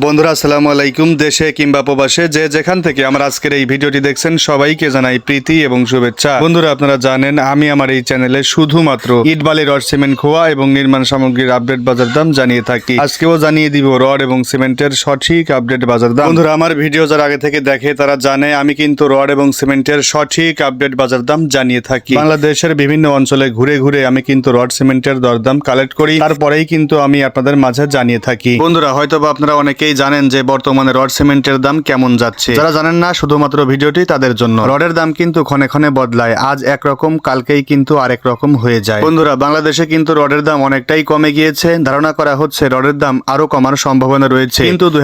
বন্ধুরা, আসসালামু আলাইকুম দেশে কিংবা প্রবাসে। যে যেখান থেকে আমার আজকের এই ভিডিওটি দেখছেন, সবাইকে জানাই প্রীতি এবং শুভেচ্ছা। বন্ধুরা, আপনারা জানেন, আমি আমার এই চ্যানেলে শুধুমাত্র ইট বালি রড সিমেন্ট খোয়া এবং নির্মাণ সামগ্রীর আপডেট বাজার দাম জানিয়ে থাকি। আজকেও জানিয়ে দিব রড এবং সিমেন্টের সঠিক আপডেট বাজার দাম। বন্ধুরা, আমার ভিডিও যারা আগে থেকে দেখে, তারা জানে, আমি কিন্তু রড এবং সিমেন্টের সঠিক আপডেট বাজার দাম জানিয়ে থাকি। বাংলাদেশের বিভিন্ন অঞ্চলে ঘুরে ঘুরে আমি কিন্তু রড সিমেন্টের দরদাম কালেক্ট করি। তারপরেই কিন্তু আমি আপনাদের মাঝে জানিয়ে থাকি। বন্ধুরা হয়তো বা আপনারা অনেকেই জানেন যে বর্তমানে রড সিমেন্টের দাম কেমন যাচ্ছে। যারা জানেন না, শুধুমাত্র ভিডিওটি তাদের জন্য। রডের দাম কিন্তু ক্ষণে ক্ষণে বদলায়। আজ একরকম, কালকেই কিন্তু আরেক রকম হয়ে যায়। বন্ধুরা, বাংলাদেশে কিন্তু রডের দাম অনেকটাই কমে গিয়েছে। ধারণা করা হচ্ছে, রডের দাম আরও কমার সম্ভাবনা রয়েছে। কিন্তু দুই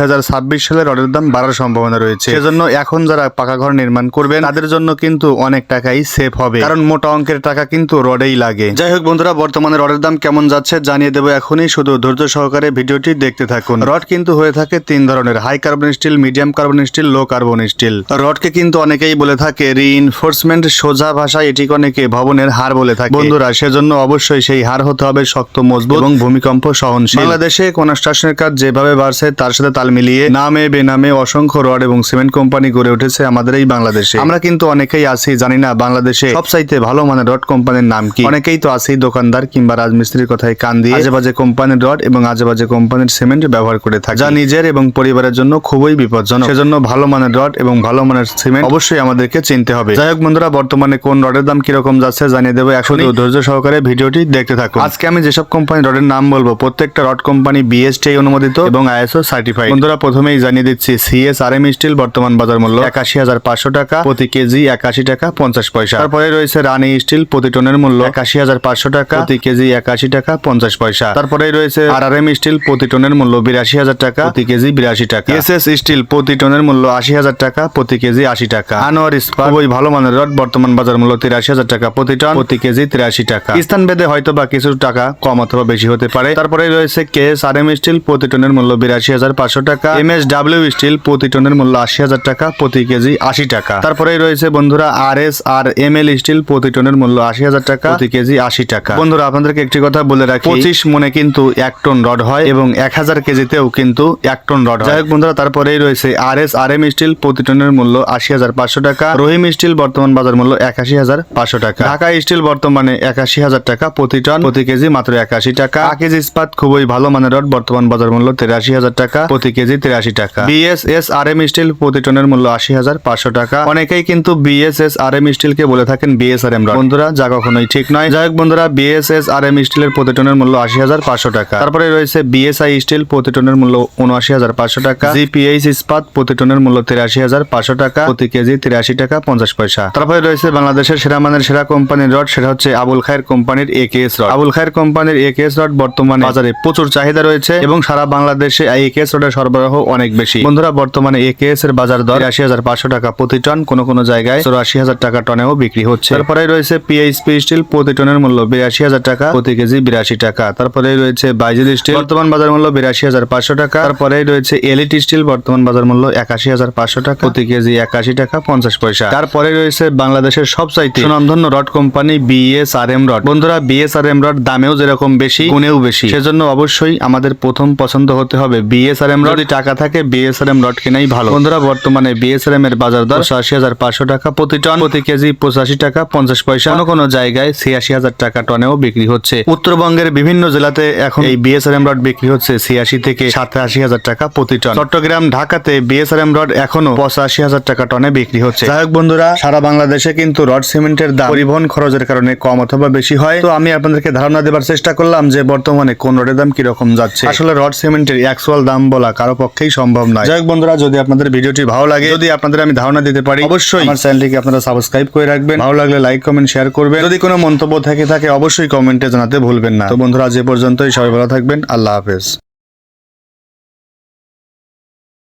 সালে রডের দাম বাড়ার সম্ভাবনা রয়েছে। সেজন্য এখন যারা পাকা ঘর নির্মাণ করবেন, তাদের জন্য কিন্তু অনেক টাকাই সেভ হবে। কারণ মোটা অঙ্কের টাকা কিন্তু রডেই লাগে। যাই হোক বন্ধুরা, বর্তমানে রডের দাম কেমন যাচ্ছে জানিয়ে দেবো এখনই। শুধু ধৈর্য সহকারে ভিডিওটি দেখতে থাকুন। রড কিন্তু হয়ে থাকে তিন ধরনের high carbon steel medium carbon steel low carbon steel রডকে কিন্তু অনেকেই বলে থাকে রিইনফোর্সমেন্ট সোজা ভাষায় এটিকে অনেকে ভবনের হার বলে থাকে। বন্ধুরা সেজন্য অবশ্যই সেই হার হতে হবে শক্ত মজবুত এবং ভূমিকম্প সহনশীল। বাংলাদেশে কনস্ট্রাকশনের কাজ যেভাবে বাড়ছে তার সাথে তাল মিলিয়ে নামে বেনামে অসংখ্য রড এবং সিমেন্ট কোম্পানি গড়ে উঠেছে আমাদের এই বাংলাদেশে। আমরা কিন্তু অনেকেই আছি জানি না বাংলাদেশে সবচাইতে ভালো মানের রড কোম্পানির নাম কি। অনেকেই তো আছেই দোকানদার কিংবা রাজমিস্ত্রির কথায় কান দিয়ে আজে বাজে কোম্পানির রড এবং আজেবাজে কোম্পানির সিমেন্ট ব্যবহার করে থাকে। যা নিজের এবং পরিবারের জন্য খুবই বিপজ্জনক। সেজন্য ভালো মানের রড এবং ভালো মানের সিমেন্ট অবশ্যই আমাদেরকে চিনতে হবে। যাই হোক বন্ধুরা বর্তমানে কোন রডের দাম কীরকম যাচ্ছে জানিয়ে দেবো। এখনই ধৈর্য সহকারে ভিডিওটি দেখতে থাকুন। আজকে আমি যেসব কোম্পানি রডের নাম বলব প্রত্যেকটা রড কোম্পানি বিএসটি অনুমোদিত এবং আইএসও সার্টিফাইড বন্ধুরা প্রথমেই জানিয়ে দিচ্ছি সিএস আর এম স্টিল বর্তমান বাজার মূল্য একাশি হাজার পাঁচশো টাকা প্রতি কেজি একাশি টাকা পঞ্চাশ পয়সা। তারপরে রয়েছে রানি স্টিল প্রতি টনের মূল্য একাশি হাজার পাঁচশো টাকা প্রতি কেজি একাশি টাকা পঞ্চাশ পয়সা। তারপরে রয়েছে আর আর এম স্টিল প্রতি টনের মূল্য বিরাশি হাজার টাকা প্রতি কেজি বিরাশি টাকা। এস এস স্টিল প্রতি টনের মূল্য আশি হাজার টাকা প্রতি কেজি আশি টাকা। আনোয়ার ইস্পাত। খুবই ভালো মানের রড বর্তমান বাজার মূল্য তিরাশি হাজার টাকা প্রতি টন। প্রতি কেজি তিরাশি টাকা। স্থান ভেদে হয়তো বা কিছু টাকা কম অথবা বেশি হতে পারে। তারপরে রয়েছে K S R M steel প্রতি টনের মূল্য বিরাশি হাজার পাঁচশো টাকা। এম এস ডাব্লিউ স্টিল প্রতি টনের মূল্য আশি হাজার টাকা প্রতি কেজি আশি টাকা। তারপরে রয়েছে বন্ধুরা R S R M L steel প্রতি টনের মূল্য আশি হাজার টাকা প্রতি কেজি আশি টাকা। বন্ধুরা আপনাদেরকে একটি কথা বলে রাখি। পঁচিশ মনে কিন্তু এক টন রড হয় এবং এক হাজার কেজিতেও কিন্তু এক টন রড যাই হোক বন্ধুরা, তারপরেই রয়েছে R S R M steel প্রতি টনের মূল্য আশি হাজার পাঁচশো টাকা। রহিম স্টিল বর্তমান বাজার মূল্য একাশি হাজার পাঁচশো টাকা। ঢাকা স্টিল বর্তমানে একাশি হাজার টাকা প্রতি টন, প্রতি কেজি মাত্র একাশি টাকা। আকিজ ইস্পাত, খুবই ভালো মানের রড, বর্তমান বাজার মূল্য তিরাশি হাজার টাকা, প্রতি কেজি তিরাশি টাকা। বিএসএস আর এম স্টিল প্রতি টনের মূল্য আশি হাজার পাঁচশো টাকা। অনেকেই কিন্তু বিএসএস আর এম স্টিল কে বলে থাকেন বিএসআরএম রড বন্ধুরা, যা কখনোই ঠিক নয়। যাই হোক বন্ধুরা বিএসএস আর এম স্টিলের প্রতি টনের মূল্য আশি হাজার পাঁচশো টাকা। তারপরে রয়েছে বিএসআই স্টিল প্রতি টনের মূল্য উনআশি হাজার পাঁচশো টাকা। জিপিএইচ ইস্পাত প্রতি টনের মূল্য তিরাশি হাজার পাঁচশো টাকা, প্রতি কেজি তিরাশি টাকা, পঞ্চাশ পয়সা। তারপরে রয়েছে বাংলাদেশের সেরা মানের সেরা কোম্পানির রড, সেটা হচ্ছে আবুল খায়ের কোম্পানির একেএস রড। আবুল খায়ের কোম্পানির একেএস রড বর্তমানে বাজারে প্রচুর চাহিদা রয়েছে এবং সারা বাংলাদেশে এই একেএস রডের সরবরাহ অনেক বেশি। বন্ধুরা, বর্তমানে একেএস এর বাজার দর আশি হাজার পাঁচশো টাকা প্রতি টন, কোনো কোনো জায়গায় চৌরাশি হাজার টাকা টনেও বিক্রি হচ্ছে। তারপরে রয়েছে পিএইচপি স্টিল, প্রতি টনের মূল্য বিরাশি হাজার টাকা, প্রতি কেজি বিরাশি টাকা। তারপরে রয়েছে বাইজিদ স্টিল, বর্তমান বাজার মূল্য বিরাশি হাজার পাঁচশো টাকা। তারপরে রয়েছে এলিট স্টিল, বর্তমান বাজার মূল্য একাশি হাজার পাঁচশো টাকা। প্রতি কেজি একাশি টাকা পঞ্চাশ পয়সা। তারপরে রয়েছে বাংলাদেশের সবচাইতে সুনামধন্য rod company BS R M rod. বন্ধুরা বিএস আর এম রড দামেও যেরকম বেশি, গুণেও বেশি। সেজন্য অবশ্যই আমাদের প্রথম পছন্দ হতে হবে বিএস আর এম রড টাকা থাকে বিএস আর এম রড কেনাই ভালো। বন্ধুরা, বর্তমানে বিএস আর এম এর বাজার দর আশি হাজার পাঁচশো টাকা প্রতি টন। প্রতি কেজি পঁচাশি টাকা পঞ্চাশ পয়সা। কোনো কোনো জায়গায় ছিয়াশি হাজার টাকা টনেও বিক্রি হচ্ছে। উত্তরবঙ্গের বিভিন্ন জেলাতে এখন এই বিএসআরএম রড বিক্রি হচ্ছে ছিয়াশি থেকে সাতাশি হাজার টাকা। প্রতি টন। চট্টগ্রাম ঢাকাতে বিএসআরএম রড এখনও পঁচাশি হাজার টাকা টনে বিক্রি হচ্ছে। যাই হোক বন্ধুরা সারা বাংলাদেশে কিন্তু রড সিমেন্টের দাম পরিবহন খরচের কারণে কম অথবা বেশি হয়। তো আমি আপনাদেরকে ধারণা দেবার চেষ্টা করলাম যে বর্তমানে কোন রডের দাম কীরকম যাচ্ছে। আসলে রড সিমেন্টের অ্যাকচুয়াল দাম বলা কারও পক্ষেই সম্ভব নয়। যাই হোক বন্ধুরা যদি আপনাদের ভিডিওটি ভালো লাগে যদি আপনাদের আমি ধারণা দিতে পারি অবশ্যই। আমার চ্যানেলটিকে আপনারা সাবস্ক্রাইব করে রাখবেন। ভালো লাগলে লাইক কমেন্ট শেয়ার করবেন। যদি কোনো মন্তব্য থেকে থাকে অবশ্যই কমেন্টে জানাতে ভুলবেন না। তো বন্ধুরা এ পর্যন্তই। সবাই ভালো থাকবেন। আল্লাহ হাফেজ।